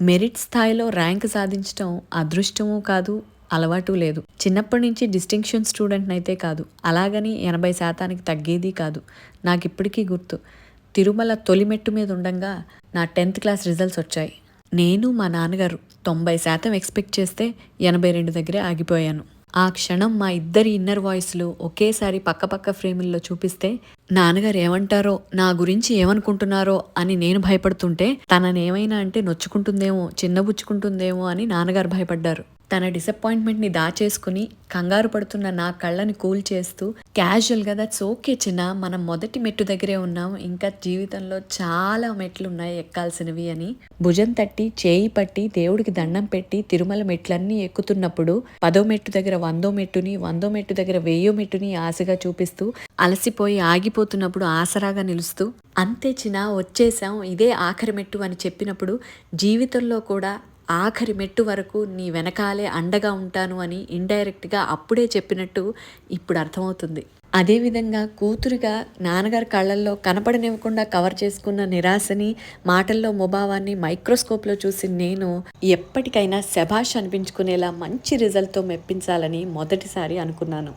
Merit స్థాయిలో rank సాధించడం అదృష్టమూ కాదు అలవాటు లేదు. చిన్నప్పటి నుంచి డిస్టింక్షన్ స్టూడెంట్ అయితే కాదు. అలాగని ఎనభై శాతానికి తగ్గేది కాదు. నాకు ఇప్పటికీ గుర్తు. తిరుమల తొలిమెట్టు మీద ఉండగా నా టెన్త్ క్లాస్ రిజల్ట్స్ వచ్చాయి. నేను మా నాన్నగారు తొంభై శాతం ఎక్స్పెక్ట్ చేస్తే ఎనభై రెండు దగ్గరే ఆగిపోయాను. ఆ క్షణం మా ఇద్దరి ఇన్నర్ వాయిస్లు ఒకేసారి పక్కపక్క ఫ్రేముల్లో చూపిస్తే నాన్నగారు ఏమంటారో నా గురించి ఏమనుకుంటున్నారో అని నేను భయపడుతుంటే తననేమైనా అంటే నొచ్చుకుంటుందేమో చిన్నబుచ్చుకుంటుందేమో అని నాన్నగారు భయపడ్డారు. తన డిసప్పాయింట్మెంట్ని దాచేసుకుని కంగారు పడుతున్న నా కళ్ళని కూల్ చేస్తూ క్యాజువల్గా దట్స్ ఓకే చిన్న. మనం మొదటి మెట్టు దగ్గరే ఉన్నాం. ఇంకా జీవితంలో చాలా మెట్లు ఉన్నాయి ఎక్కాల్సినవి అని భుజం తట్టి చేయి పట్టి దేవుడికి దండం పెట్టి తిరుమల మెట్లన్నీ ఎక్కుతున్నప్పుడు పదో మెట్టు దగ్గర వందో మెట్టుని వందో మెట్టు దగ్గర వెయ్యో మెట్టుని ఆశగా చూపిస్తూ అలసిపోయి ఆగిపోతున్నప్పుడు ఆసరాగా నిలుస్తూ అంతే చిన్న వచ్చేసాం ఇదే ఆఖరి మెట్టు అని చెప్పినప్పుడు జీవితంలో కూడా ఆఖరి మెట్టు వరకు నీ వెనకాలే అండగా ఉంటాను అని ఇండైరెక్ట్గా అప్పుడే చెప్పినట్టు ఇప్పుడు అర్థమవుతుంది. అదేవిధంగా కూతురుగా నాన్నగారి కళ్ళల్లో కనపడనివ్వకుండా కవర్ చేసుకున్న నిరాశని మాటల్లో ముభావాన్ని మైక్రోస్కోప్లో చూసి నేను ఎప్పటికైనా శభాష్ అనిపించుకునేలా మంచి రిజల్ట్తో మెప్పించాలని మొదటిసారి అనుకున్నాను.